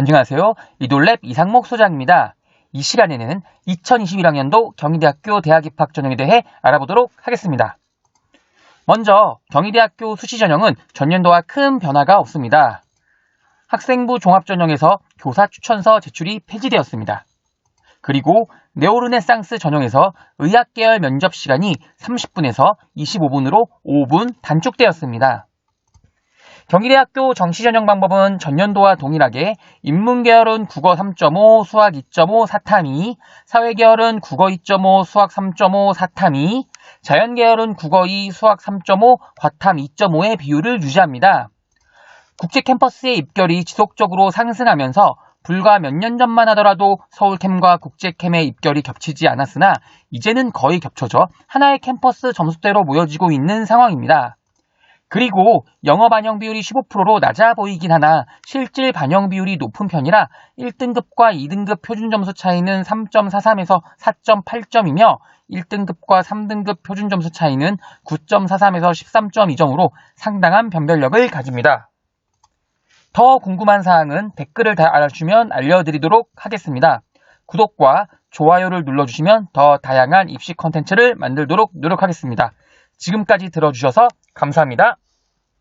안녕하세요. 이돌랩 이상목 소장입니다. 이 시간에는 2021학년도 경희대학교 대학 입학 전형에 대해 알아보도록 하겠습니다. 먼저 경희대학교 수시 전형은 전년도와 큰 변화가 없습니다. 학생부 종합 전형에서 교사 추천서 제출이 폐지되었습니다. 그리고 네오르네상스 전형에서 의학 계열 면접 시간이 30분에서 25분으로 5분 단축되었습니다. 경희대학교 정시 전형 방법은 전년도와 동일하게 인문 계열은 국어 3.5, 수학 2.5, 사탐 2, 사회 계열은 국어 2.5, 수학 3.5, 사탐 2, 자연 계열은 국어 2, 수학 3.5, 과탐 2.5의 비율을 유지합니다. 국제 캠퍼스의 입결이 지속적으로 상승하면서 불과 몇 년 전만 하더라도 서울캠과 국제캠의 입결이 겹치지 않았으나 이제는 거의 겹쳐져 하나의 캠퍼스 점수대로 모여지고 있는 상황입니다. 그리고 영어 반영 비율이 15%로 낮아 보이긴 하나 실질 반영 비율이 높은 편이라 1등급과 2등급 표준 점수 차이는 3.43에서 4.8점이며 1등급과 3등급 표준 점수 차이는 9.43에서 13.2점으로 상당한 변별력을 가집니다. 더 궁금한 사항은 댓글을 달아주시면 알려드리도록 하겠습니다. 구독과 좋아요를 눌러주시면 더 다양한 입시 컨텐츠를 만들도록 노력하겠습니다. 지금까지 들어주셔서 감사합니다.